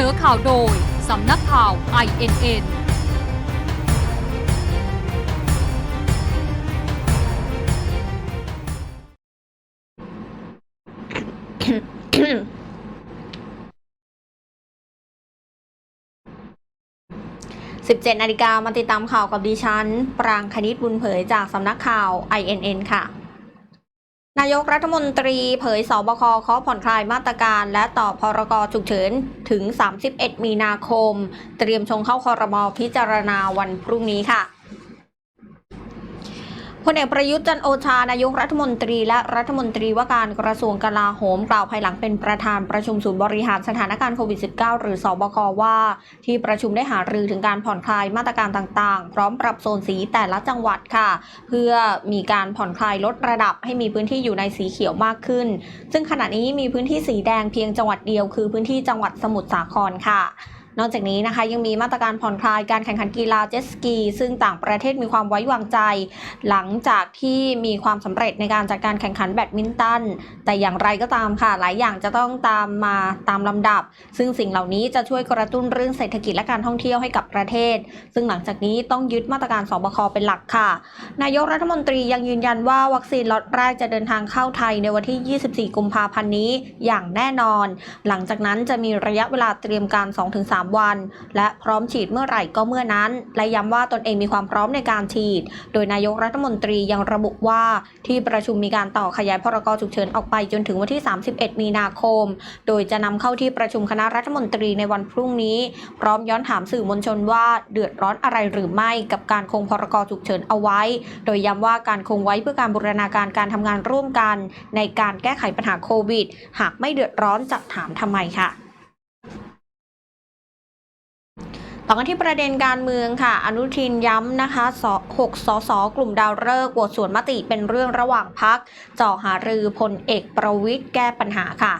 นอข่าวโดย สำนักข่าว INN 17นาฬิกามาติดตามข่าวกับดิฉัน ปรางคณิตบุญเผยจากสำนักข่าว INN ค่ะ นายกรัฐมนตรีเผยสบคเคาะผ่อนคลายมาตรการ และต่อพรกฉุกเฉินถึง 31 มีนาคม เตรียมชงเข้าคอรมอพิจารณาวันพรุ่งนี้ค่ะ พลเอกประยุทธ์จันโอชานายกรัฐมนตรีและรัฐมนตรีว่าการกระทรวงกลาโหมกล่าวภายหลังเป็นประธานประชุมศูนย์บริหารสถานการณ์โควิด -19 หรือสบคว่า ที่ประชุมได้หารือถึงการผ่อนคลายมาตรการต่างๆ พร้อมปรับโซนสีแต่ละจังหวัดค่ะ เพื่อมีการผ่อนคลายลดระดับให้มีพื้นที่อยู่ในสีเขียวมากขึ้น ซึ่งขณะนี้มีพื้นที่สีแดงเพียงจังหวัดเดียว คือพื้นที่จังหวัดสมุทรสาครค่ะ นอกจากนี้นะคะยังมีมาตรการผ่อนคลายการแข่งขันกีฬาเจ็ตสกี ซึ่งต่างประเทศมีความไว้วางใจ หลังจากที่มีความสำเร็จในการจัดการแข่งขันแบดมินตัน แต่อย่างไรก็ตามค่ะ หลายอย่างจะต้องตามมาตามลำดับ ซึ่งสิ่งเหล่านี้จะช่วยกระตุ้นเรื่องเศรษฐกิจและการท่องเที่ยวให้กับประเทศ ซึ่งหลังจากนี้ต้องยึดมาตรการสบคเป็นหลักค่ะ นายกรัฐมนตรียังยืนยันว่าวัคซีนล็อตแรกจะเดินทางเข้าไทยในวันที่ 24 กุมภาพันธ์นี้อย่างแน่นอน หลังจากนั้นจะมีระยะเวลาเตรียมการ 2-3วัน และพร้อมฉีดเมื่อไหร่ก็เมื่อนั้น และย้ำว่าตนเองมีความพร้อมในการฉีด โดยนายกรัฐมนตรียังระบุว่าที่ประชุมมีการต่อขยายพรกฉุกเฉินออกไปจนถึงวันที่ 31 มีนาคม โดยจะนำเข้าที่ประชุมคณะรัฐมนตรีในวันพรุ่งนี้ พร้อมย้อนถามสื่อมวลชนว่าเดือดร้อนอะไรหรือไม่กับการคงพรกฉุกเฉินเอาไว้ โดยย้ำว่าการคงไว้เพื่อการบูรณาการการทำงานร่วมกัน ในการแก้ไขปัญหาโควิด หากไม่เดือดร้อนจะถามทำไมค่ะ ต่อกันที่ประเด็นการเมืองค่ะ อนุทินย้ำนะคะ6สสกลุ่มดาวฤกษ์โหวตสวนมติเป็นเรื่องระหว่างพักจ่อหารือพลเอกประวิทย์แก้ปัญหาค่ะ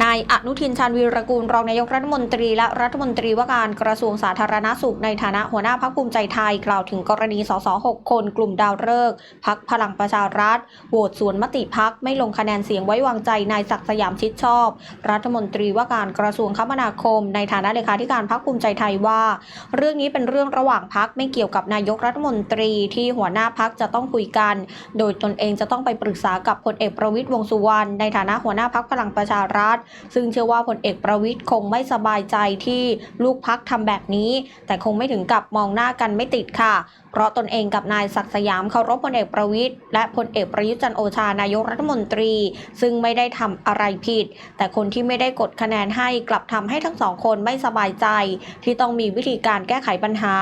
นายอนุทินชาญวีรกูลรองนายกรัฐมนตรีและรัฐมนตรีว่าการกระทรวงสาธารณสุขในฐานะหัวหน้าพักภูมิใจไทย กล่าวถึงกรณีสส6คนกลุ่มดาวฤกษ์พักพลังประชารัฐโหวตสวนมติพักไม่ลงคะแนนเสียงไว้วางใจนายศักดิ์สยามชิดชอบ รัฐมนตรีว่าการกระทรวงคมนาคม ในฐานะเลขาธิการพักภูมิใจไทยว่า เรื่องนี้เป็นเรื่องระหว่างพักไม่เกี่ยวกับนายกรัฐมนตรีที่หัวหน้าพักจะต้องคุยกัน โดยตนเองจะต้องไปปรึกษากับพลเอกประวิตยวงสุวรรณในฐานะหัวหน้าพักพลังประชารัฐซึ่งเชื่อว่าพลเอกประวิตยคงไม่สบายใจที่ลูกพักทำแบบนี้ แต่คงไม่ถึงกับมองหน้ากันไม่ติดค่ะ เพราะตนเองกับนายศักสยามเคารพพลเอกประวิตยและพลเอกประยุจันโอชานายกรัฐมนตรี ซึ่งไม่ได้ทำอะไรผิด แต่คนที่ไม่ได้กดคะแนนให้กลับทำให้ทั้งสองคนไม่สบายใจ ที่ต้องมีวิธีการแก้ไขปัญหา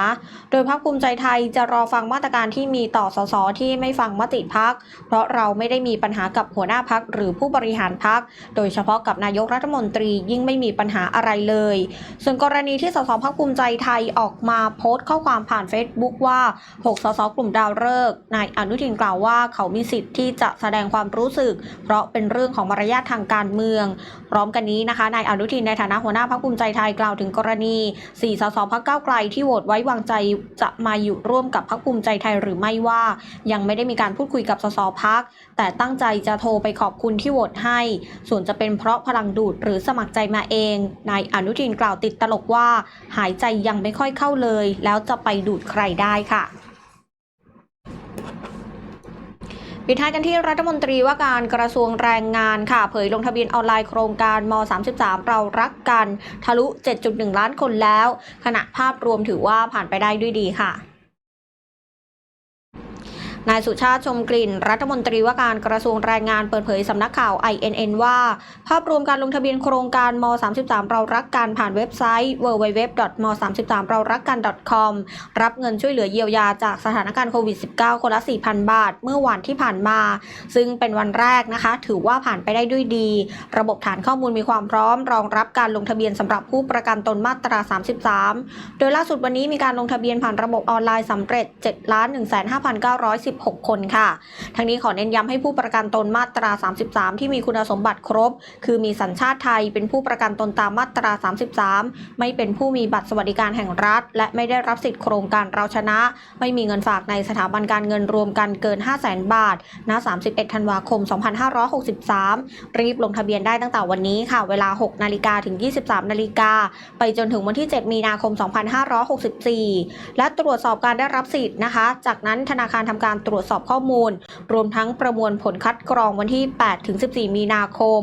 โดยพรรคภูมิใจไทยจะรอฟังมาตรการที่มีต่อสสที่ไม่ฟังมติพัก เพราะเราไม่ได้มีปัญหากับหัวหน้าพักหรือผู้บริหารพัก โดยเฉพาะกับนายยกรัฐมนตรียิ่งไม่มีปัญหาอะไรเลย ส่วนกรณีที่สสพักภูมิใจไทยออกมาโพสต์ข้อความผ่าน Facebook ว่า 6 สสกลุ่มดาวฤกษ์นายอนุทินกล่าวว่าเขามีสิทธิ์ที่จะแสดงความรู้สึก เพราะเป็นเรื่องของมารยาททางการเมือง พร้อมกันนี้นะคะนายอนุทินในฐานะหัวหน้าพักภูมิใจไทยกล่าวถึงกรณี 4 สสพักก้าวไกลที่โหวตไว้วางใจจะมาอยู่ร่วมกับพักภูมิใจไทยหรือไม่ว่า ยังไม่ได้มีการพูดคุยกับสสพักแต่ตั้งใจจะโทรไปขอบคุณที่โหวตให้ ส่วนจะเป็นเพราะพลังังดูดหรือสมัครใจมาเอง นายอนุทินกล่าวติดตลกว่า หายใจยังไม่ค่อยเข้าเลย แล้วจะไปดูดใครได้ค่ะปิดท้ายกันที่รัฐมนตรีว่าการกระทรวงแรงงานค่ะ เผยลงทะเบียนออนไลน์โครงการม 33 เรารักกัน ทะลุ 7.1 ล้านคนแล้ว ขณะภาพรวมถือว่าผ่านไปได้ด้วยดีค่ะ นายสุชาติชมกลิ่น รัฐมนตรีว่าการกระทรวงแรงงานเปิดเผยสำนักข่าว INN ว่า ภาพรวมการลงทะเบียนโครงการม 33 เรารักกันผ่านเว็บไซต์ www.m33 เรารักกัน .com รับเงินช่วยเหลือเยียวยาจากสถานการณ์โควิด -19 คนละ 4,000 บาท เมื่อวันที่ผ่านมา ซึ่งเป็นวันแรกนะคะ ถือว่าผ่านไปได้ด้วยดี ระบบฐานข้อมูลมีความพร้อม รองรับการลงทะเบียนสำหรับผู้ประกันตนมาตรา 33 โดยล่าสุดวันนี้มีการลงทะเบียนผ่านระบบออนไลน์สำเร็จ7 1 5 9 4 16 คนค่ะ ทั้งนี้ขอเน้นย้ำให้ผู้ประกันตนมาตรา 33 ที่มีคุณสมบัติครบ คือมีสัญชาติไทยเป็นผู้ประกันตนตามมาตรา 33 ไม่เป็นผู้มีบัตรสวัสดิการแห่งรัฐ และไม่ได้รับสิทธิโครงการเราชนะ ไม่มีเงินฝากในสถาบันการเงินรวมกันเกิน 5 0 0 0 0 0บาท ณ 31 ธันวาคม 2563 รีบลงทะเบียนได้ตั้งแต่วันนี้ค่ะ เวลา 6 นาฬิกาถึง 23 นาฬิกา ไปจนถึงวันที่ 7 มีนาคม 2564 และตรวจสอบการได้รับสิทธิ์นะคะ จากนั้นธนาคารทำการตรวจสอบข้อมูล รวมทั้งประมวลผลคัดกรองวันที่ 8 ถึง 14 มีนาคม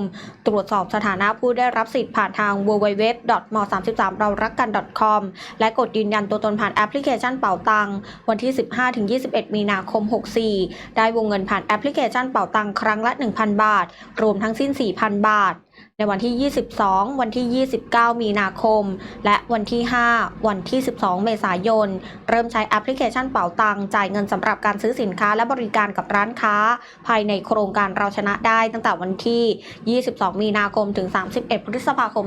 ตรวจสอบสถานะผู้ได้รับสิทธิ์ผ่านทาง www.m33 เรารักกัน .com และกดยืนยันตัวตนผ่านแอปพลิเคชันเป่าตัง วันที่ 15 ถึง 21 มีนาคม 64 ได้วงเงินผ่านแอปพลิเคชันเป่าตังครั้งละ 1,000 บาท รวมทั้งสิ้น 4,000 บาท ในวันที่ 22 วันที่ 29 มีนาคม และวันที่ 5 วันที่ 12 เมษายน เริ่มใช้แอปพลิเคชันเป๋าตังจ่ายเงินสำหรับการซื้อสินค้าและบริการกับร้านค้า ภายในโครงการเราชนะได้ตั้งแต่วันที่ 22 มีนาคมถึง 31 พฤษภาคม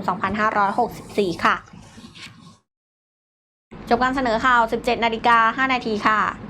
2564 ค่ะ จบการเสนอข่าว 17 นาฬิกา 5 นาทีค่ะ